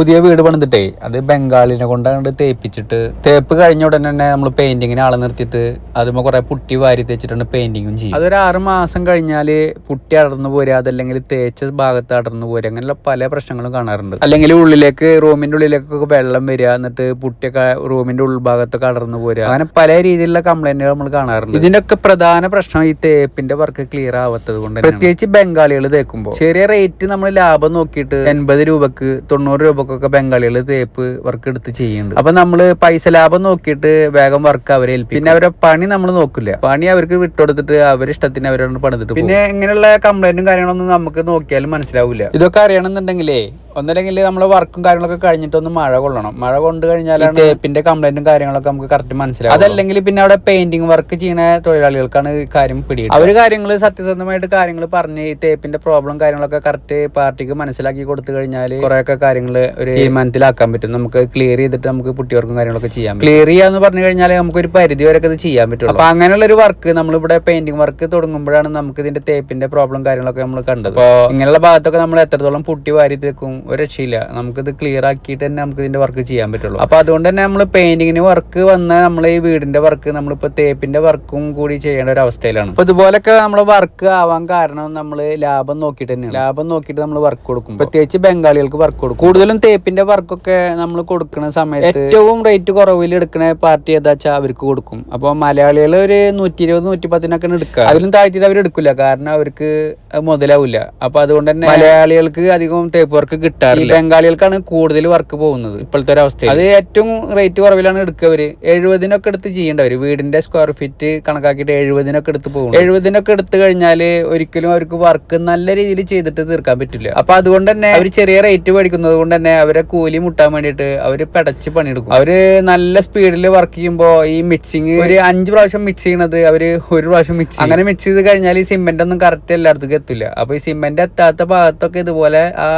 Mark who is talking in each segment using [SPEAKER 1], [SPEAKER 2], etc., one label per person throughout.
[SPEAKER 1] പുതിയ വീട് പണിതിട്ടേ അത് ബംഗാളിനെ കൊണ്ടാണ് തേപ്പിച്ചിട്ട് തേപ്പ് കഴിഞ്ഞ ഉടനെ തന്നെ നമ്മൾ പെയിന്റിങ്ങിന് ആളെ നിർത്തിയിട്ട് അതുമ്പോൾ കുറെ പുട്ടി വാരി തേച്ചിട്ടാണ് പെയിന്റിങ്ങും ചെയ്യും. അതൊരു ആറ് മാസം കഴിഞ്ഞാൽ പുട്ടി അടർന്നു പോരുക അതല്ലെങ്കിൽ തേച്ച ഭാഗത്ത് അടർന്നു പോരുക അങ്ങനെയുള്ള പല പ്രശ്നങ്ങളും കാണാറുണ്ട്. അല്ലെങ്കിൽ ഉള്ളിലേക്ക് റൂമിന്റെ ഉള്ളിലേക്കൊക്കെ വെള്ളം വരിക എന്നിട്ട് പുട്ടിയൊക്കെ റൂമിന്റെ ഉൾഭാഗത്തൊക്കെ അടർന്നു പോരുക അങ്ങനെ പല രീതിയിലുള്ള കംപ്ലൈന്റുകൾ നമ്മൾ കാണാറുണ്ട്. ഇതിന്റെയൊക്കെ പ്രധാന പ്രശ്നം ഈ തേപ്പിന്റെ വർക്ക് ക്ലിയർ ആവാത്തത് കൊണ്ട് പ്രത്യേകിച്ച് ബംഗാളികൾ തേക്കുമ്പോൾ ചെറിയ റേറ്റ് നമ്മൾ ലാഭം നോക്കിയിട്ട് എൺപത് രൂപക്ക് തൊണ്ണൂറ് രൂപക്കൊക്കെ ബംഗാളികൾ തേപ്പ് വർക്ക് എടുത്ത് ചെയ്യുന്നുണ്ട്. അപ്പൊ നമ്മൾ പൈസ ലാഭം നോക്കിയിട്ട് വേഗം വർക്ക് അവരെ ഏൽപ്പിക്കും. പിന്നെ അവരെ പണി നമ്മൾ നോക്കില്ല പണി അവർക്ക് വിട്ടുകൊടുത്തിട്ട് അവരെ ഇഷ്ടത്തിന് അവരോട് പണിതിട്ട്. പിന്നെ ഇങ്ങനെയുള്ള കംപ്ലൈന്റും കാര്യങ്ങളൊന്നും നമുക്ക് നോക്കിയാലും മനസ്സിലാവില്ല ഇതൊക്കെ അറിയണമെന്നുണ്ടെങ്കിലേ ഒന്നല്ലെങ്കിൽ നമ്മൾ വർക്കും കാര്യങ്ങളൊക്കെ കഴിഞ്ഞിട്ടൊന്ന് മഴ കൊള്ളണം. മഴ കൊണ്ട് കഴിഞ്ഞാലാണ് ടേപ്പിന്റെ കംപ്ലൈന്റും കാര്യങ്ങളൊക്കെ നമുക്ക് കറക്റ്റ് മനസ്സിലാവും അതല്ലെങ്കിൽ പിന്നെ അവിടെ പെയിന്റിംഗ് വർക്ക് ചെയ്യുന്ന തൊഴിലാളികൾക്കാണ് ഈ കാര്യം പിടിയിട്ട് അവർ കാര്യങ്ങൾ സത്യസന്ധമായിട്ട് കാര്യങ്ങൾ പറഞ്ഞ് ഈ തേപ്പിന്റെ പ്രോബ്ലം കാര്യങ്ങളൊക്കെ കറക്റ്റ് പാർട്ടിക്ക് മനസ്സിലാക്കി കൊടുത്തു കഴിഞ്ഞാൽ കുറെയൊക്കെ കാര്യങ്ങൾ ഒരു തീരുമാനത്തിലാക്കാൻ പറ്റും. നമുക്ക് ക്ലിയർ ചെയ്തിട്ട് നമുക്ക് കുട്ടികൾക്കും കാര്യങ്ങളൊക്കെ ചെയ്യാൻ പറ്റും. ക്ലിയർ ചെയ്യാന്ന് പറഞ്ഞു കഴിഞ്ഞാൽ നമുക്ക് ഒരു പരിധി വരെയൊക്കെ ഇത് ചെയ്യാൻ പറ്റും അപ്പൊ അങ്ങനെയുള്ള ഒരു വർക്ക് നമ്മളിവിടെ പെയിന്റിംഗ് വർക്ക് തുടങ്ങുമ്പോഴാണ് നമുക്ക് ഇതിന്റെ തേപ്പിന്റെ പ്രോബ്ലം കാര്യങ്ങളൊക്കെ നമ്മൾ കണ്ടത്. അപ്പോൾ ഇങ്ങനെയുള്ള ഭാഗത്തൊക്കെ നമ്മൾ എത്രത്തോളം പുട്ടി വാരി തേക്കും ഒരു രക്ഷയില്ല. നമുക്കിത് ക്ലിയർ ആക്കിയിട്ട് തന്നെ നമുക്ക് ഇതിന്റെ വർക്ക് ചെയ്യാൻ പറ്റുള്ളൂ. അപ്പൊ അതുകൊണ്ട് തന്നെ നമ്മൾ പെയിന്റിങ്ങിന് വർക്ക് വന്ന നമ്മൾ ഈ വീടിന്റെ വർക്ക് നമ്മളിപ്പോ തേപ്പിന്റെ വർക്കും കൂടി ചെയ്യേണ്ട ഒരു അവസ്ഥയിലാണ്. അപ്പൊ ഇതുപോലൊക്കെ നമ്മൾ വർക്ക് ആവാൻ കാരണം നമ്മൾ ലാഭം നോക്കിയിട്ട് തന്നെയാണ്. ലാഭം നോക്കിയിട്ട് നമ്മൾ വർക്ക് കൊടുക്കും പ്രത്യേകിച്ച് ബംഗാളികൾക്ക് വർക്ക് കൊടുക്കും. കൂടുതലും തേപ്പിന്റെ വർക്കൊക്കെ നമ്മൾ കൊടുക്കുന്ന സമയത്ത് ഏറ്റവും റേറ്റ് കുറവിൽ എടുക്കുന്ന പാർട്ടി ഏതാ വെച്ചാൽ അവർക്ക് കൊടുക്കും. അപ്പോൾ മലയാളികൾ ഒരു നൂറ്റി ഇരുപത് നൂറ്റി പത്തിനൊക്കെ എടുക്കുക അതിലും താഴ്ത്തിയിട്ട് അവർ എടുക്കില്ല കാരണം അവർക്ക് മുതലാവില്ല അപ്പൊ അതുകൊണ്ട് തന്നെ മലയാളികൾക്ക് അധികം തേപ്പ് വർക്ക് കിട്ടാറില്ല. ബംഗാളികൾക്കാണ് കൂടുതൽ വർക്ക് പോകുന്നത്. ഇപ്പോഴത്തെ ഒരു അവസ്ഥ അത് ഏറ്റവും റേറ്റ് കുറവിലാണ് എടുക്കവര് എഴുപതിനൊക്കെ എടുത്ത് ചെയ്യേണ്ടവര് വീടിന്റെ സ്ക്വയർ ഫീറ്റ് കണക്കാക്കിയിട്ട് എഴുപതിനൊക്കെ എടുത്ത് പോകും എഴുപതിനൊക്കെ എടുത്ത് കഴിഞ്ഞാൽ ഒരിക്കലും അവർക്ക് വർക്ക് നല്ല രീതിയിൽ ചെയ്തിട്ട് തീർക്കാൻ പറ്റില്ല. അപ്പൊ അതുകൊണ്ട് തന്നെ അവർ ചെറിയ റേറ്റ് മേടിക്കുന്നത് കൊണ്ട് തന്നെ അവരെ കൂലി മുട്ടാൻ വേണ്ടിയിട്ട് അവർ പെടച്ച് പണിയെടുക്കും. അവർ നല്ല സ്പീഡിൽ വർക്ക് ചെയ്യുമ്പോൾ ഈ മിക്സിങ് ഒരു അഞ്ച് പ്രാവശ്യം മിക്സ് ചെയ്യണത് അവർ ഒരു പ്രാവശ്യം മിക്സ് അങ്ങനെ മിക്സ് ചെയ്ത് കഴിഞ്ഞാൽ ഈ സിമെന്റ് ഒന്നും കറക്റ്റ് എല്ലായിടത്തേക്കും എത്തില്ല അപ്പൊ ഈ സിമെന്റ് എത്താത്ത ഭാഗത്തൊക്കെ ഇതുപോലെ ആ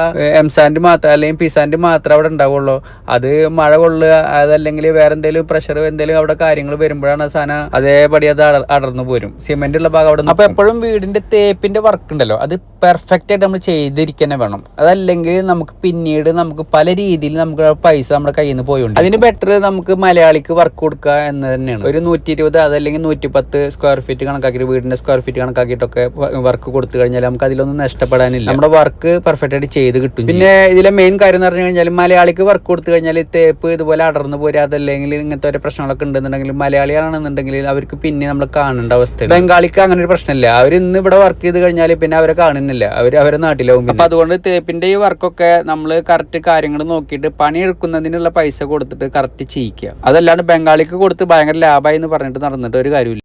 [SPEAKER 1] എംസാൻഡ് മാത്രം അല്ലെങ്കിൽ പിസാൻഡ് മാത്രമേ അവിടെ ഉണ്ടാവുള്ളൂ. അത് മഴ കൊള്ളുക അതല്ലെങ്കിൽ വേറെ എന്തെങ്കിലും പ്രഷർ എന്തെങ്കിലും അവിടെ കാര്യങ്ങൾ വരുമ്പോഴാണ് ആ സാധനം അതേപടി അത് അടർന്നു പോരും. സിമെന്റ് ഉള്ള ഭാഗം അവിടെ അപ്പൊ എപ്പോഴും വീടിന്റെ തേപ്പിന്റെ വർക്ക് ഉണ്ടല്ലോ? അത് പെർഫെക്റ്റ് ആയിട്ട് നമ്മൾ ചെയ്തിരിക്കന്നെ വേണം. അതല്ലെങ്കിൽ നമുക്ക് പിന്നീട് നമുക്ക് പല രീതിയിൽ നമുക്ക് പൈസ നമ്മുടെ കയ്യിൽ നിന്ന് പോയുണ്ട് അതിന് ബെറ്റർ നമുക്ക് മലയാളിക്ക് വർക്ക് കൊടുക്കുക എന്ന് തന്നെയാണ്. ഒരു നൂറ്റി ഇരുപത് അതല്ലെങ്കിൽ നൂറ്റി പത്ത് സ്ക്വയർ ഫീറ്റ് കണക്കാക്കിയിട്ട് വീടിന്റെ സ്ക്വയർ ഫീറ്റ് കണക്കാക്കിയിട്ടൊക്കെ വർക്ക് കൊടുത്തു കഴിഞ്ഞാൽ നമുക്ക് അതിലൊന്നും നഷ്ടപ്പെടാനില്ല. നമ്മുടെ വർക്ക് പെർഫെക്റ്റ് ആയിട്ട് ചെയ്ത് കിട്ടും പിന്നെ ഇതിലെ മെയിൻ കാര്യം എന്ന് പറഞ്ഞു കഴിഞ്ഞാൽ മലയാളിക്ക് വർക്ക് കൊടുത്തു കഴിഞ്ഞാൽ തേപ്പ് ഇതുപോലെ അടർന്നു പോരാ അതല്ലെങ്കിൽ ഇങ്ങനത്തെ ഒരു പ്രശ്നങ്ങളൊക്കെ ഉണ്ടെന്നുണ്ടെങ്കിൽ മലയാളിയാണെന്നുണ്ടെങ്കിൽ അവർക്ക് പിന്നെ നമ്മൾ കാണേണ്ട അവസ്ഥ ബംഗാളിക്ക് അങ്ങനെ ഒരു പ്രശ്നമില്ല. അവർ ഇന്ന് ഇവിടെ വർക്ക് ചെയ്ത് കഴിഞ്ഞാൽ പിന്നെ അവരെ കാണുന്നില്ല അവർ അവരെ നാട്ടിലാവും അപ്പൊ അതുകൊണ്ട് തേപ്പിന്റെ ഈ വർക്കൊക്കെ നമ്മൾ കറക്റ്റ് കാര്യങ്ങൾ നോക്കിയിട്ട് പണി എടുക്കുന്നതിനുള്ള പൈസ കൊടുത്തിട്ട് കറക്റ്റ് ചെയ്യിക്കുക. അതല്ലാണ്ട് ബംഗാളിക്ക് കൊടുത്ത് ഭയങ്കര ലാഭമായി എന്ന് പറഞ്ഞിട്ട് നടന്നിട്ട് ഒരു കാര്യമില്ല